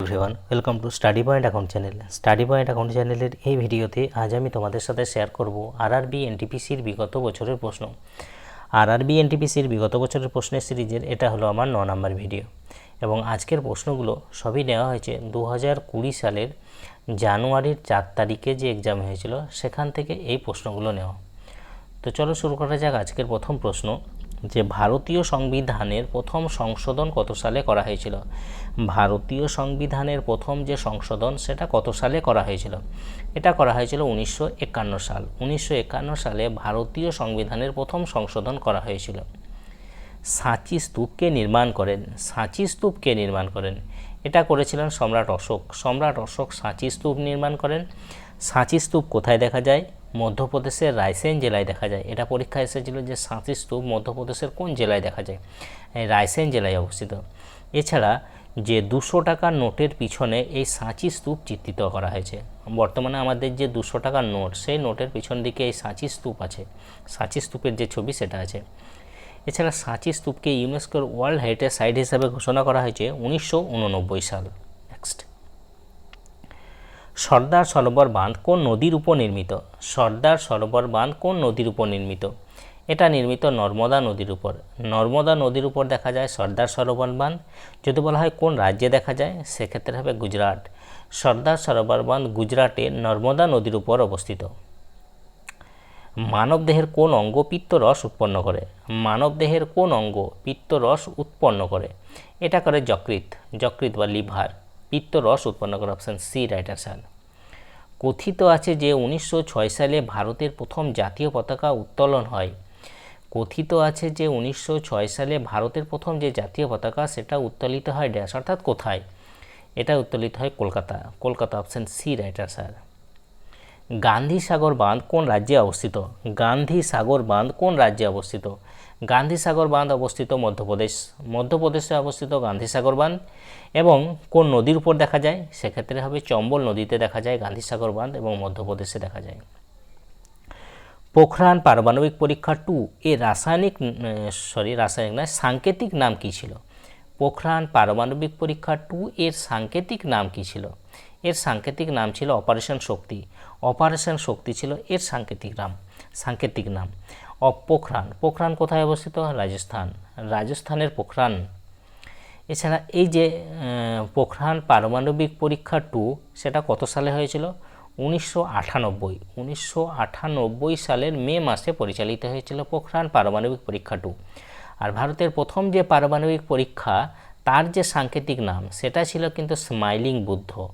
Everyone welcome to study point account channel study point account চ্যানেলের এই ভিডিওতে আজ আমি তোমাদের সাথে শেয়ার করব আরআরবি এনটিপিসির বিগত বছরের প্রশ্ন। আরআরবি এনটিপিসির বিগত বছরের প্রশ্নের সিরিজের এটা হলো আমার ন নম্বর ভিডিও। এবং আজকের প্রশ্নগুলো সবই নেওয়া হয়েছে দু হাজার কুড়ি সালের জানুয়ারির চার তারিখে যে এক্সাম হয়েছিল, সেখান থেকে এই প্রশ্নগুলো নেওয়া। তো চলো শুরু করা যাক আজকের প্রথম প্রশ্ন। যে ভারতীয় সংবিধানের প্রথম সংশোধন কত সালে করা হয়েছিল? ভারতীয় সংবিধানের প্রথম যে সংশোধন, সেটা কত সালে করা হয়েছিল? এটা করা হয়েছিল উনিশশো একান্ন সাল। উনিশশো একান্ন সালে ভারতীয় সংবিধানের প্রথম সংশোধন করা হয়েছিল। সাঁচি স্তূপকে নির্মাণ করেন। সাঁচি স্তূপকে নির্মাণ করেন। এটা করেছিলেন সম্রাট অশোক। সম্রাট অশোক সাঁচি স্তূপ নির্মাণ করেন। সাঁচি স্তূপ কোথায় দেখা যায়? মধ্যপ্রদেশের রায়সেন জেলায় দেখা যায়। এটা পরীক্ষা এসেছিল যে সাঁচি স্তূপ মধ্যপ্রদেশের কোন জেলায় দেখা যায়? রায়সেন জেলায় অবস্থিত। এছাড়া যে দুশো টাকার নোটের পিছনে এই সাঁচি স্তূপ চিত্রিত করা হয়েছে। বর্তমানে আমাদের যে দুশো টাকার নোট, সেই নোটের পিছন দিকে এই সাঁচি স্তূপ আছে। সাঁচি স্তূপের যে ছবি, সেটা আছে। এছাড়া সাঁচি স্তূপকে ইউনেস্কোর ওয়ার্ল্ড হেরিটেজ সাইট হিসাবে ঘোষণা করা হয়েছে উনিশশো উননব্বই সাল। সর্দার সরোবর বাঁধ কোন নদীর উপর নির্মিত? সর্দার সরোবর বাঁধ কোন নদীর উপর নির্মিত? এটা নির্মিত নর্মদা নদীর উপর। নর্মদা নদীর উপর দেখা যায় সর্দার সরোবর বাঁধ। যদি বলা হয় কোন রাজ্যে দেখা যায়, সেক্ষেত্রে হবে গুজরাট। সর্দার সরোবর বাঁধ গুজরাটে নর্মদা নদীর উপর অবস্থিত। মানবদেহের কোন অঙ্গ পিত্তরস উৎপন্ন করে? মানবদেহের কোন অঙ্গ পিত্তরস উৎপন্ন করে? এটা করে যকৃত যকৃত বা লিভার। পিত্তরস উৎপন্ন করে অপশান সি রাইট আনসার কথিত আছে যে উনিশশো ছয় সালে ভারতের প্রথম জাতীয় পতাকা উত্তোলন হয়। কথিত আছে যে উনিশশো ছয় সালে ভারতের প্রথম যে জাতীয় পতাকা সেটা উত্তোলিত হয় ড্যাশ, অর্থাৎ কোথায়? এটা উত্তোলিত হয় Kolkata Kolkata option C right answer Gandhi Sagar বাঁধ কোন রাজ্যে অবস্থিত? গান্ধী সাগর বাঁধ কোন রাজ্যে অবস্থিত? গান্ধী সাগর বাঁধ অবস্থিত মধ্যপ্রদেশ। মধ্যপ্রদেশে অবস্থিত গান্ধী সাগর বাঁধ এবং কোন নদীর উপর দেখা যায়? সেক্ষেত্রে হবে চম্বল নদীতে দেখা যায় গান্ধী সাগর বাঁধ এবং মধ্যপ্রদেশে দেখা যায়। পোখরান পারমাণবিক পরীক্ষা টু এর রাসায়নিক সরি, রাসায়নিক নয়, সাংকেতিক নাম কী ছিল? পোখরান পারমাণবিক পরীক্ষা টু এর সাংকেতিক নাম কী ছিল? এর সাংকেতিক নাম ছিল অপারেশন শক্তি। অপারেশন শক্তি ছিল এর সাংকেতিক নাম সাংকেতিক নাম। অ পোখরান। পোখরান কোথায় অবস্থিত? রাজস্থান। রাজস্থানের পোখরান। এছাড়া এই যে পোখরান পারমাণবিক পরীক্ষা টু, সেটা কত সালে হয়েছিল? উনিশশো আটানব্বই। উনিশশো আটানব্বই সালের মে মাসে পরিচালিত হয়েছিল পোখরান পারমাণবিক পরীক্ষা টু। আর ভারতের প্রথম যে পারমাণবিক পরীক্ষা, তার যে সাংকেতিক নাম, সেটা ছিল কিন্তু স্মাইলিং বুদ্ধ।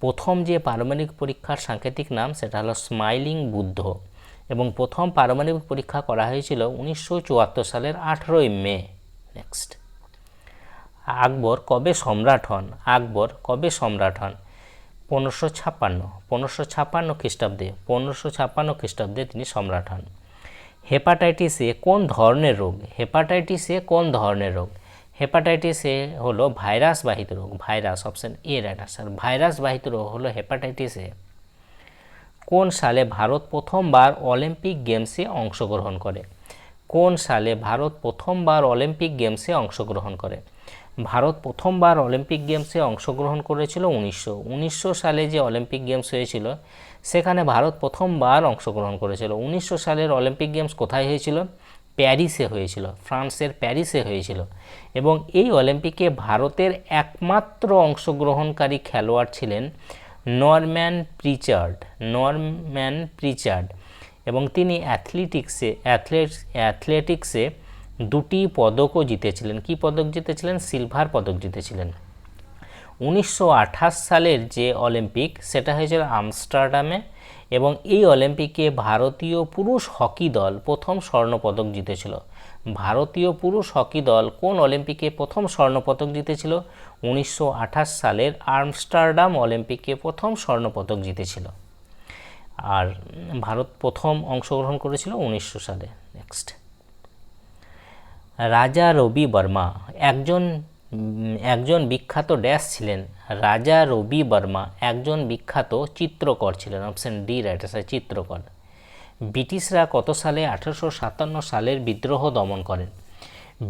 প্রথম যে পারমাণবিক পরীক্ষার সাংকেতিক নাম, সেটা হলো স্মাইলিং বুদ্ধ। এবং প্রথম পারমাণবিক পরীক্ষা করা হয়েছিল উনিশশো চুয়াত্তর সালের আঠেরোই মে। নেক্সট আকবর কবে সম্রাট হন? আকবর কবে সম্রাট হন? পনেরোশো ছাপ্পান্ন। পনেরোশো ছাপ্পান্ন খ্রিস্টাব্দে। পনেরোশো ছাপ্পান্ন খ্রিস্টাব্দে তিনি সম্রাট হন। হেপাটাইটিস এ কোন ধরনের রোগ? হেপাটাইটিস এ কোন ধরনের রোগ? হেপাটাইটিস এ হলো ভাইরাস বাহিত রোগ। Virus option A right answer virus বাহিত রোগ হলো হেপাটাইটিস এ। কোন সালে ভারত প্রথমবার অলিম্পিক গেমসে অংশগ্রহণ করে? কোন সালে ভারত প্রথমবার অলিম্পিক গেমসে অংশগ্রহণ করে? ভারত প্রথমবার অলিম্পিক গেমসে অংশগ্রহণ করেছিল উনিশশো। উনিশশো সালে যে অলিম্পিক গেমস হয়েছিল, সেখানে ভারত প্রথমবার অংশগ্রহণ করেছিল। উনিশশো সালের অলিম্পিক গেমস কোথায় হয়েছিল? প্যারিসে হয়েছিল, ফ্রান্সের প্যারিসে হয়েছিল। এবং এই অলিম্পিকে ভারতের একমাত্র অংশগ্রহণকারী খেলোয়াড় ছিলেন নরম্যান প্রিচার্ড নরম্যান প্রিচার্ড এবং তিনি অ্যাথলেটিক্সে অ্যাথলেটিক্সে দুটি পদকও জিতেছিলেন। কি পদক জিতেছিলেন? সিলভার পদক জিতেছিলেন। উনিশশো আঠাশ সালের যে অলিম্পিক, সেটা হয়েছিল আমস্টারডামে এবং এই অলিম্পিকে ভারতীয় পুরুষ হকি দল প্রথম স্বর্ণপদক জিতেছিল। ভারতীয় পুরুষ হকি দল কোন অলিম্পিকে প্রথম স্বর্ণপদক জিতেছিল? উনিশশো আঠাশ সালের আমস্টারডাম অলিম্পিকে প্রথম স্বর্ণপদক জিতেছিল। আর ভারত প্রথম অংশগ্রহণ করেছিল উনিশশো সালে। নেক্সট রাজা রবি বর্মা, একজন একজন বিখ্যাত ড্যাশ ছিলেন। রাজা রবি বর্মা একজন বিখ্যাত চিত্রকর ছিলেন অপশন ডি রাইট আনসার চিত্রকর। ব্রিটিশরা কত সালে আঠারোশো সাতান্ন সালের বিদ্রোহ দমন করেন?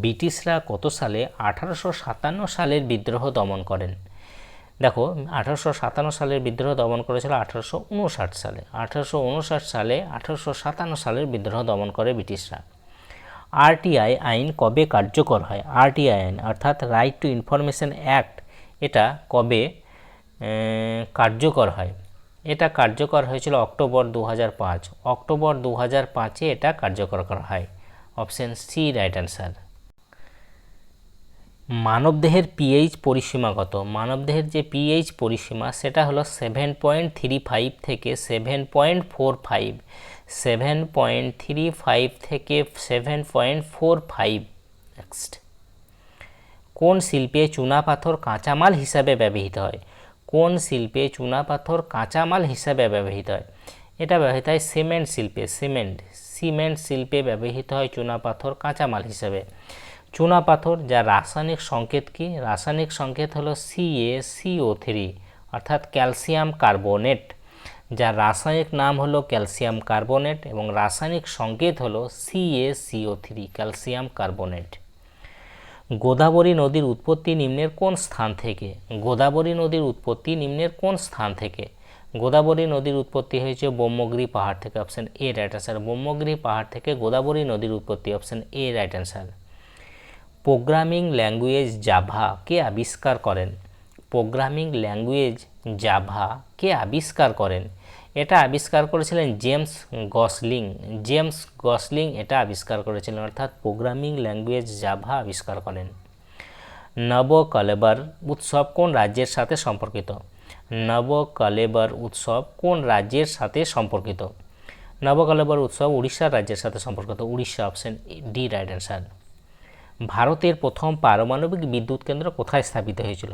ব্রিটিশরা কত সালে আঠারোশো সাতান্ন সালের বিদ্রোহ দমন করেন? দেখো, আঠারোশো সাতান্ন সালের বিদ্রোহ দমন করেছিল আঠারোশো উনষাট সালে। আঠারোশো উনষাট সালে আঠারোশো সাতান্ন সালের বিদ্রোহ দমন করে ব্রিটিশরা। আরটিআই আইন কবে কার্যকর হয়? আরটিআই আইন, অর্থাৎ রাইট টু ইনফরমেশন অ্যাক্ট, এটা কবে কার্যকর হয়? এটা কার্যকর হয়েছিল অক্টোবর দু অক্টোবর দু পাঁচে এটা কার্যকর করা হয়। অপশন সি রাইট অ্যান্সার মানবদেহের পিএইচ পরিসীমা কত? মানবদেহের যে পিএইচ পরিসীমা, সেটা হলো সেভেন পয়েন্ট থ্রি ফাইভ থেকে seven point four five seven point three five থেকে seven point four five next কোন শিল্পে চুনাপাথর কাঁচামাল হিসাবে ব্যবহৃত হয়? কোন শিল্পে চুনাপাথর কাঁচামাল হিসাবে ব্যবহৃত হয়? এটা ব্যবহৃত হয় সিমেন্ট শিল্পে, সিমেন্ট সিমেন্ট শিল্পে ব্যবহৃত হয় চুনাপাথর কাঁচামাল হিসাবে। চুনাপাথর যা রাসায়নিক সংকেত কি? রাসায়নিক সংকেত হলো সিএ সিও থ্রি অর্থাৎ ক্যালসিয়াম কার্বোনেট, যার রাসায়নিক নাম হলো ক্যালসিয়াম কার্বোনেট এবং রাসায়নিক সংকেত হলো CA CO three calcium carbonate. Godavari নদীর উৎপত্তি নিম্নের কোন স্থান থেকে? গোদাবরী নদীর উৎপত্তি নিম্নের কোন স্থান থেকে? গোদাবরী নদীর উৎপত্তি হয়েছে ব্রহ্মগিরি পাহাড় থেকে option A right answer Brahmagiri পাহাড় থেকে গোদাবরী নদীর উৎপত্তি option A right answer programming language Java কে আবিষ্কার করেন? প্রোগ্রামিং ল্যাঙ্গুয়েজ জাভা কে আবিষ্কার করেন? এটা আবিষ্কার করেছিলেন জেমস গসলিং। জেমস গসলিং এটা আবিষ্কার করেছিলেন, অর্থাৎ প্রোগ্রামিং ল্যাঙ্গুয়েজ জাভা আবিষ্কার করেন। নবকলেবর উৎসব কোন রাজ্যের সাথে সম্পর্কিত? নবকলেবর উৎসব কোন রাজ্যের সাথে সম্পর্কিত? নবকলেবর উৎসব উড়িষ্যা রাজ্যের সাথে সম্পর্কিত। Orissa option D right answer ভারতের প্রথম পারমাণবিক বিদ্যুৎ কেন্দ্র কোথায় স্থাপিত হয়েছিল?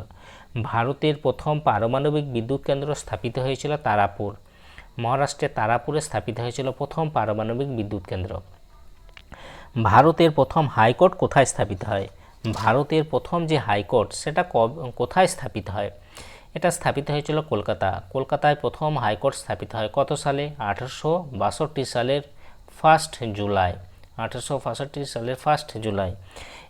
ভারতের প্রথম পারমাণবিক বিদ্যুৎ কেন্দ্র স্থাপিত হয়েছিল তারাপুর। মহারাষ্ট্রের তারাপুরে স্থাপিত হয়েছিল প্রথম পারমাণবিক বিদ্যুৎ কেন্দ্র। ভারতের প্রথম হাইকোর্ট কোথায় স্থাপিত হয়? ভারতের প্রথম যে হাইকোর্ট, সেটা কোথায় স্থাপিত হয়? এটা স্থাপিত হয়েছিল কলকাতা। কলকাতায় প্রথম হাইকোর্ট স্থাপিত হয় কত সালে? আঠারোশো বাষট্টি সালের ফার্স্ট জুলাই। আঠারোশো বাষট্টি সালের ফার্স্ট জুলাই।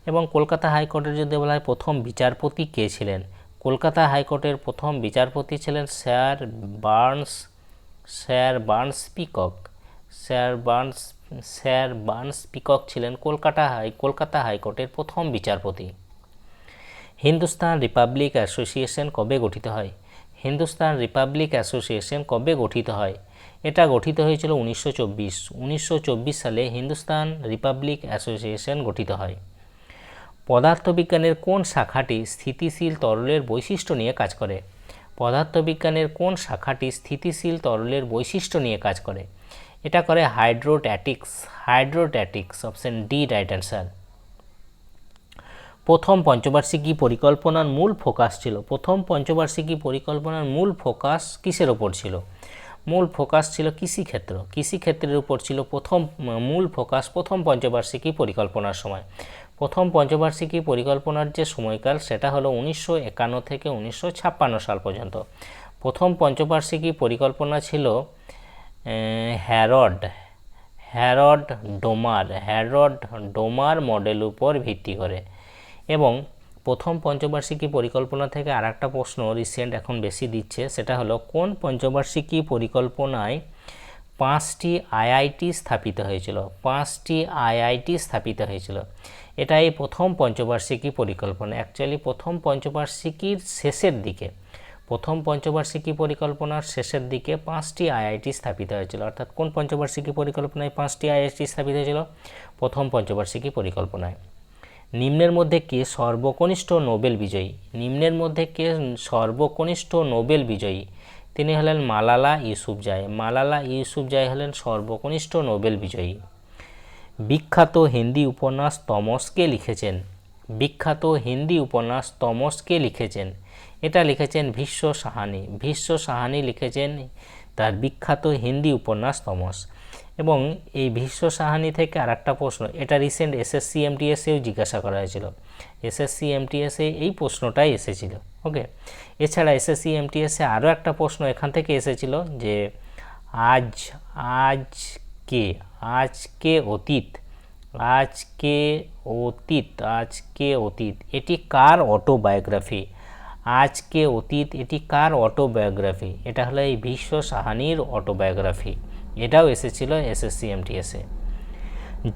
এবং কলকাতা হাইকোর্টের যদি বলা হয় প্রথম বিচারপতি কে ছিলেন? কলকাতা হাইকোর্টের প্রথম বিচারপতি ছিলেন sir Barnes sir Barnes Peacock. Sir Barnes sir Barnes Peacock ছিলেন কলকাতা হাই, কলকাতা হাইকোর্টের প্রথম বিচারপতি। হিন্দুস্তান রিপাবলিক অ্যাসোসিয়েশন কবে গঠিত হয়? হিন্দুস্তান রিপাবলিক অ্যাসোসিয়েশন কবে গঠিত হয়? এটা গঠিত হয়েছিল উনিশশো চব্বিশ। উনিশশো সালে হিন্দুস্তান রিপাবলিক অ্যাসোসিয়েশন গঠিত হয়। পদার্থবিজ্ঞানের কোন শাখাটি স্থিতিশীল তরলের বৈশিষ্ট্য নিয়ে কাজ করে? পদার্থবিজ্ঞানের কোন শাখাটি স্থিতিশীল তরলের বৈশিষ্ট্য নিয়ে কাজ করে? এটা করে hydrostatics hydrostatics, option D, right answer. প্রথম পঞ্চবার্ষিকী পরিকল্পনার মূল ফোকাস ছিল। প্রথম পঞ্চবার্ষিকী পরিকল্পনার মূল ফোকাস কিসের ওপর ছিল? মূল ফোকাস ছিল কৃষিক্ষেত্র। কৃষিক্ষেত্রের উপর ছিল প্রথম, মূল ফোকাস প্রথম পঞ্চবার্ষিকী পরিকল্পনার সময়। প্রথম পঞ্চবার্ষিকী পরিকল্পনার যে সময়কাল, সেটা হলো উনিশশো একান্ন থেকে উনিশশো ছাপ্পান্ন সাল পর্যন্ত। প্রথম পঞ্চবার্ষিকী পরিকল্পনা ছিল Harrod Harrod Domar Harrod Domar model উপর ভিত্তি করে। এবং প্রথম পঞ্চবার্ষিকী পরিকল্পনা থেকে আর একটা প্রশ্ন রিসেন্ট এখন বেশি দিচ্ছে, সেটা হলো কোন পঞ্চবার্ষিকী পরিকল্পনায় পাঁচটি আইআইটি স্থাপিত হয়েছিল, পাঁচটি আইআইটি স্থাপিত হয়েছিল। এটা এই প্রথম পঞ্চবার্ষিকী পরিকল্পনা। অ্যাকচুয়ালি প্রথম পঞ্চবার্ষিকীর শেষের দিকে, প্রথম পঞ্চবার্ষিকী পরিকল্পনার শেষের দিকে পাঁচটি আইআইটি স্থাপিত হয়েছিল। অর্থাৎ কোন পঞ্চবার্ষিকী পরিকল্পনায় পাঁচটি আইআইটি স্থাপিত হয়েছিল? প্রথম পঞ্চবার্ষিকী পরিকল্পনায়। নিম্নের মধ্যে কে? সর্বকনিষ্ঠ নোবেল বিজয়ী। নিম্নের মধ্যে কে? সর্বকনিষ্ঠ নোবেল বিজয়ী। তিনি হলেন মালালা ইউসুফজাই মালালা ইউসুফজাই হলেন সর্বকনিষ্ঠ নোবেল বিজয়ী। বিখ্যাত হিন্দি উপন্যাস তমসকে লিখেছেন? বিখ্যাত হিন্দি উপন্যাস তমসকে লিখেছেন? এটা লিখেছেন ভীষ্ম সাহানি। ভীষ্ম সাহানি লিখেছেন তার বিখ্যাত হিন্দি উপন্যাস তমস। এবং এই ভীষ্ম সাহানি থেকে আর একটা প্রশ্ন, এটা রিসেন্ট এসএসসি এমটিএসেও জিজ্ঞাসা করা হয়েছিল। এসএসসি এমটিএসে এই প্রশ্নটাই এসেছিল ওকে এছাড়া এসএসসি এমটিএসে আরও একটা প্রশ্ন এখান থেকে এসেছিল যে, আজ, আজকে আজকে অতীত আজকে অতীত আজকে অতীত, এটি কার অটোবায়োগ্রাফি আজকে অতীত, এটি কার অটোবায়োগ্রাফি এটা হলো এই বিশ্ব সাহানির অটোবায়োগ্রাফি এটাও এসেছিল এসএসসি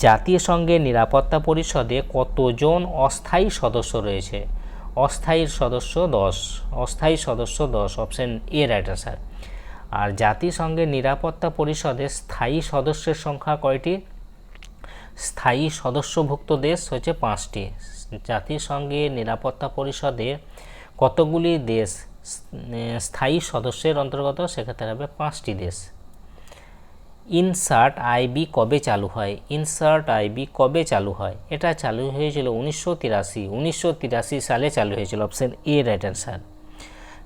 জাতিসংঘের নিরাপত্তা পরিষদে কতজন অস্থায়ী সদস্য রয়েছে? অস্থায়ী সদস্য দশ। অস্থায়ী সদস্য দশ অপশন এ রাইট আনসার আর জাতিসংঘের নিরাপত্তা পরিষদে স্থায়ী সদস্যের সংখ্যা কয়টি? স্থায়ী সদস্যভুক্ত দেশ হচ্ছে পাঁচটি। জাতিসংঘের নিরাপত্তা পরিষদে কতগুলি দেশ? স্থায়ী সদস্যের অন্তর্গত সেক্ষেত্রে হবে পাঁচটি দেশ। ইনসার্ট আইবি কবে চালু হয়? ইনসার্ট আইবি কবে চালু হয়? এটা চালু হয়েছিল উনিশশো তিরাশি। উনিশশো তিরাশি সালে চালু হয়েছিল option A, right answer.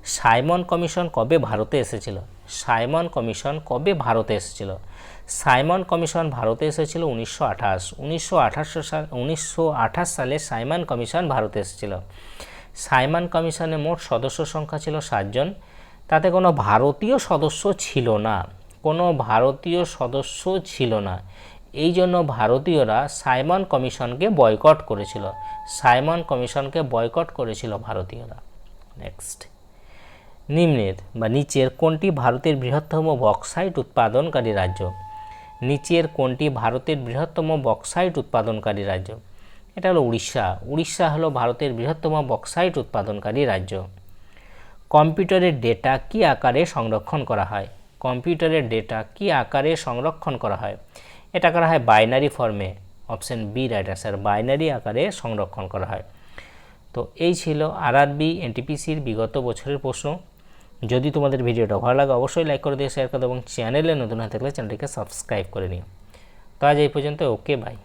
Simon commission কবে ভারতে এসেছিল? সাইমন কমিশন কবে ভারতে এসেছিল? সাইমন কমিশন ভারতে এসেছিল উনিশশো আঠাশ। উনিশশো আঠাশ সাল, উনিশশো আঠাশ সালে সাইমন কমিশন ভারতে এসেছিল। সাইমন কমিশনে মোট সদস্য সংখ্যা ছিল সাতজন। তাতে কোনো ভারতীয় সদস্য ছিল না। কোনো ভারতীয় সদস্য ছিল না। এই জন্য ভারতীয়রা সাইমন কমিশনকে বয়কট করেছিল। সাইমন কমিশনকে বয়কট করেছিল ভারতীয়রা। নেক্সট। নিম্নের বা নিচের কোনটি ভারতের বৃহত্তম বক্সাইট উৎপাদনকারী রাজ্য? নিচের কোনটি ভারতের বৃহত্তম বক্সাইট উৎপাদনকারী রাজ্য? এটা হলো উড়িষ্যা। উড়িষ্যা হলো ভারতের বৃহত্তম বক্সাইট উৎপাদনকারী রাজ্য। কম্পিউটারের ডেটা কি আকারে সংরক্ষণ করা হয়? কম্পিউটারের ডেটা কি আকারে সংরক্ষণ করা হয়? এটা করা হয় বাইনারি ফর্মে, option B right answer binary আকারে সংরক্ষণ করা হয়। তো এই ছিল আরআরবি এনটিপিসির বিগত বছরের প্রশ্ন। যদি তোমাদের ভিডিওটা ভালো লাগে, অবশ্যই লাইক করে দিয়ে শেয়ার করে এবং চ্যানেলে নতুন হয়ে থাকলে চ্যানেলটিকে সাবস্ক্রাইব করে নিও। তো আজ এই পর্যন্ত ওকে বাই